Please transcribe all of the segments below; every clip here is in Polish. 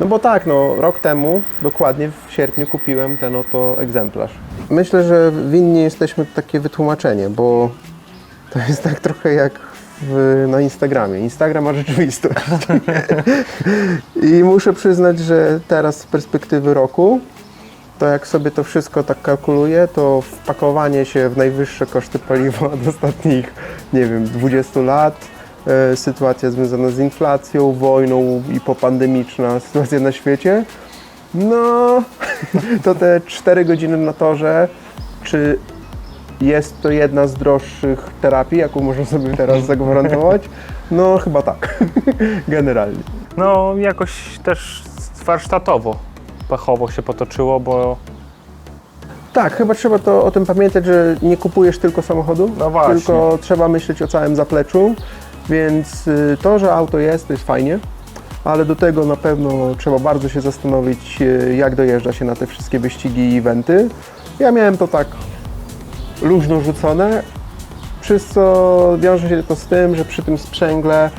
No bo tak, no rok temu, dokładnie w sierpniu kupiłem ten oto egzemplarz. Myślę, że winni jesteśmy takie wytłumaczenie, bo to jest tak trochę jak w, na Instagramie. Instagram ma rzeczywistość. I muszę przyznać, że teraz z perspektywy roku, to jak sobie to wszystko tak kalkuluję, to wpakowanie się w najwyższe koszty paliwa od ostatnich, nie wiem, 20 lat, sytuacja związana z inflacją, wojną i popandemiczna sytuacja na świecie, no to te 4 godziny na torze, czy jest to jedna z droższych terapii, jaką można sobie teraz zagwarantować? No chyba tak, generalnie. No jakoś też warsztatowo, pechowo się potoczyło, bo Tak, chyba trzeba to o tym pamiętać, że nie kupujesz tylko samochodu, No tylko trzeba myśleć o całym zapleczu, więc y, to, że auto jest, to jest fajnie, ale do tego na pewno trzeba bardzo się zastanowić, y, jak dojeżdża się na te wszystkie wyścigi i eventy. Ja miałem to tak luźno rzucone, przez co wiąże się to z tym, że przy tym sprzęgle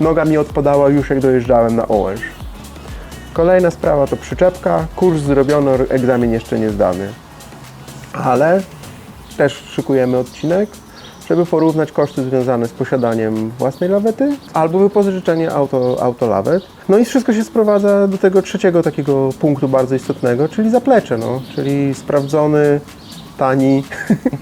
noga mi odpadała już jak dojeżdżałem na Ołęż. Kolejna sprawa to przyczepka, kurs zrobiono, egzamin jeszcze nie zdany ale też szykujemy odcinek, żeby porównać koszty związane z posiadaniem własnej lawety albo wypożyczenie auto, autolawet. No i wszystko się sprowadza do tego trzeciego takiego punktu bardzo istotnego, czyli zaplecze, no, czyli sprawdzony, tani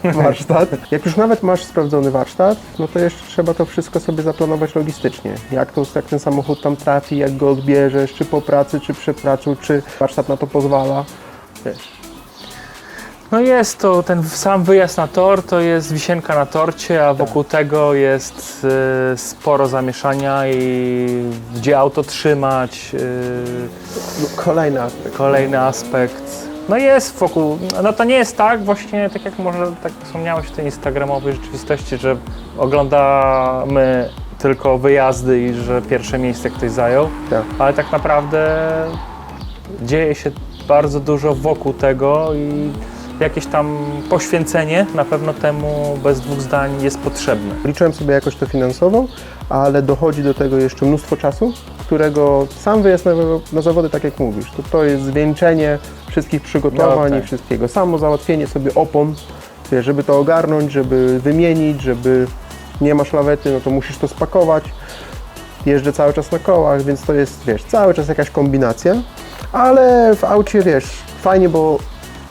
warsztat. Jak już nawet masz sprawdzony warsztat, no to jeszcze trzeba to wszystko sobie zaplanować logistycznie. Jak, to, jak ten samochód tam trafi, jak go odbierzesz, czy po pracy, czy przed pracą, czy warsztat na to pozwala. Wiesz, no jest to, ten sam wyjazd na tor to jest wisienka na torcie, a wokół tego jest y, sporo zamieszania i gdzie auto trzymać, y, no, kolejny aspekt. kolejny aspekt. No jest wokół, no to nie jest tak właśnie, tak jak może tak wspomniałeś w tej instagramowej rzeczywistości, że oglądamy tylko wyjazdy i że pierwsze miejsce ktoś zajął, Tak. ale tak naprawdę dzieje się bardzo dużo wokół tego i jakieś tam poświęcenie na pewno temu bez dwóch zdań jest potrzebne. Liczyłem sobie jakoś to finansowo, ale dochodzi do tego jeszcze mnóstwo czasu, którego sam wyjazd na, na zawody, tak jak mówisz, to, to jest zwieńczenie wszystkich przygotowań No i tak. wszystkiego. Samo załatwienie sobie opon, wiesz, żeby to ogarnąć, żeby wymienić, żeby nie masz lawety, no to musisz to spakować. Jeżdżę cały czas na kołach, więc to jest, wiesz, cały czas jakaś kombinacja, ale w aucie, wiesz, fajnie, bo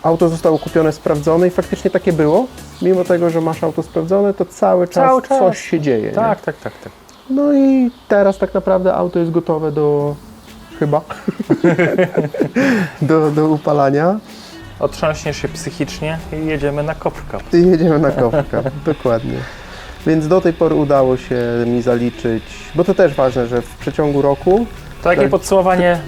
auto zostało kupione, sprawdzone i faktycznie takie było. Mimo tego, że masz auto sprawdzone, to cały czas, Cały czas. coś się dzieje. nie? Tak, tak, tak, tak. No i teraz tak naprawdę auto jest gotowe do chyba do, do upalania Otrząśniesz się psychicznie i jedziemy na kopka. i jedziemy na kowka. Dokładnie. Więc do tej pory udało się mi zaliczyć, bo to też ważne, że w przeciągu roku Takie Tak. podsumowanie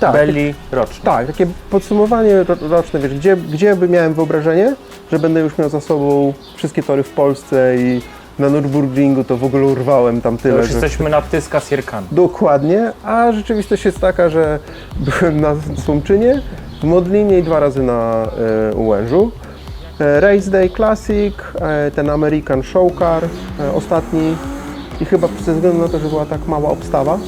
Tak. Belli roczne. Tak, takie podsumowanie ro- roczne, wiesz, gdzie, gdzie by miałem wyobrażenie, że będę już miał za sobą wszystkie tory w Polsce i na Nürburgringu to w ogóle urwałem tam To tyle, już że... jesteśmy na tyska z Jerkami. Dokładnie, a rzeczywistość jest taka, że byłem na Słomczynie, w Modlinie i dwa razy na Ułężu. E, Race Day Classic, e, ten American Show Car, e, ostatni i chyba ze względu na to, że była tak mała obstawa,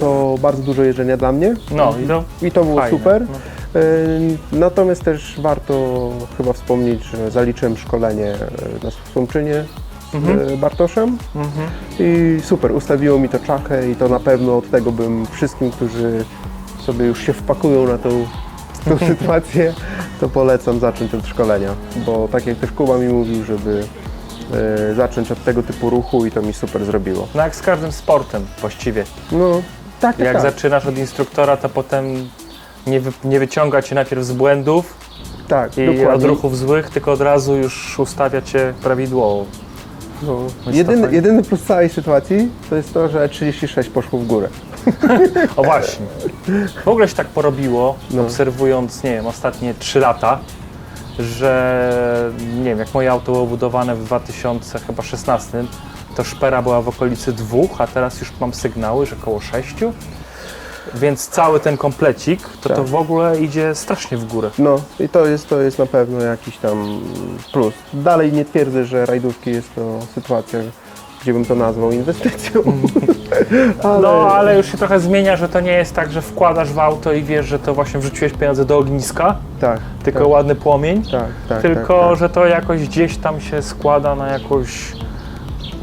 to bardzo dużo jeżdżenia dla mnie No i to i to było fajne. super. No. E, Natomiast też warto chyba wspomnieć, że zaliczyłem szkolenie e, na Słomczynie Mhm. e, Bartoszem. Mhm. I super, ustawiło mi to czachę i to na pewno od tego bym wszystkim, którzy sobie już się wpakują na tą, tą sytuację, to polecam zacząć od szkolenia, bo tak jak też Kuba mi mówił, żeby e, zacząć od tego typu ruchu i to mi super zrobiło. No jak z każdym sportem właściwie. No, tak, tak, Jak tak, zaczynasz od instruktora, to potem nie, wy, nie wyciąga cię najpierw z błędów tak, i dokładnie. odruchów złych, tylko od razu już ustawia cię prawidłowo. No. Jedyny, fajnie. jedyny plus całej sytuacji to jest to, że 36 poszło w górę. O właśnie. W ogóle się tak porobiło, No. obserwując, nie wiem, ostatnie 3 lata, że nie wiem, jak moje auto było budowane w 2016, to szpera była w okolicy dwóch, a teraz już mam sygnały, że około 6. Więc cały ten komplecik, to to Tak. w ogóle idzie strasznie w górę. No i to jest, to jest na pewno jakiś tam plus. Dalej nie twierdzę, że rajdówki jest to sytuacja gdzie bym to nazwał inwestycją. ale, No, ale już się trochę zmienia, że to nie jest tak, że wkładasz w auto i wiesz, że to właśnie wrzuciłeś pieniądze do ogniska, tak, tylko tak, ładny płomień. tak, tak, tylko, tak, tak. że to jakoś gdzieś tam się składa na jakąś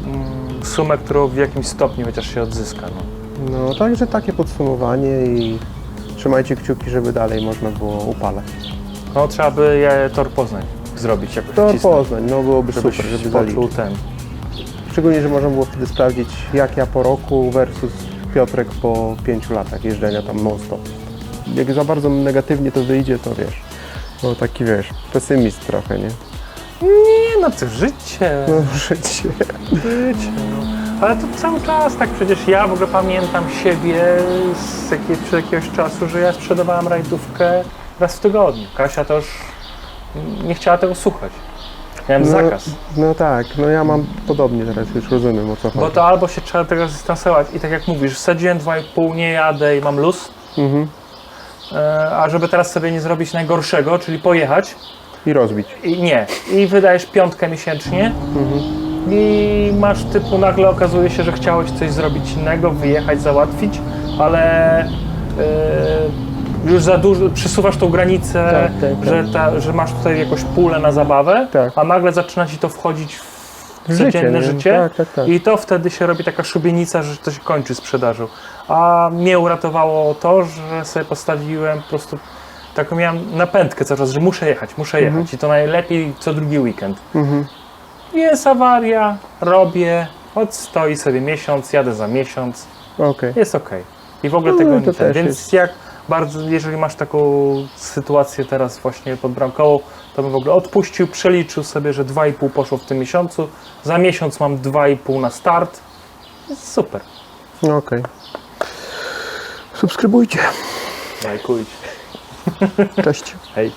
mm, sumę, którą w jakimś stopniu chociaż się odzyska. No. No, także takie podsumowanie i trzymajcie kciuki, żeby dalej można było upalać. no trzeba by je tor Poznań zrobić jakoś To wcisnąć, Poznań, no byłoby żebyś super, żeby poczuł zaliczyć. ten. Szczególnie, że można było wtedy sprawdzić, jak ja po roku versus Piotrek po pięciu latach jeżdżenia tam non-stop. Jak za bardzo negatywnie to wyjdzie, to wiesz, no taki wiesz, pesymist trochę, nie? Nie no, to życie, No życie. życie. No. Ale to cały czas tak przecież ja w ogóle pamiętam siebie z jakiej, przed jakiegoś czasu, że ja sprzedawałem rajdówkę raz w tygodniu. Kasia już nie chciała tego słuchać. Miałem No, zakaz. no tak, no ja mam podobnie teraz, już rozumiem o co chodzi. Bo to albo się trzeba tego zdystansować i tak jak mówisz, wsadziłem 2,5, nie jadę i mam luz, Mhm. e, a żeby teraz sobie nie zrobić najgorszego, czyli pojechać I rozbić. i nie, i wydajesz piątkę miesięcznie i masz typu nagle okazuje się, że chciałeś coś zrobić innego, wyjechać, załatwić, ale e, już za dużo, przesuwasz tą granicę, Tak, tak, tak. Że, ta, że masz tutaj jakąś pulę na zabawę, Tak. a nagle zaczyna ci to wchodzić w Życie, codzienne nie? życie. Tak, tak, tak. I to wtedy się robi taka szubienica, że to się kończy sprzedażą. A mnie uratowało to, że sobie postawiłem po prostu taką miałem napędkę cały czas, że muszę jechać, muszę jechać. I to najlepiej co drugi weekend. Mhm. Jest awaria, robię, odstoi sobie miesiąc, jadę za miesiąc, Okej. jest ok. I w ogóle No, tego to nie Więc jest. jak bardzo, jeżeli masz taką sytuację teraz właśnie pod bramką, to bym w ogóle odpuścił, przeliczył sobie, że 2,5 poszło w tym miesiącu, za miesiąc mam 2,5 na start. Jest super. No okej. Subskrybujcie. Lajkujcie. Cześć. Hej.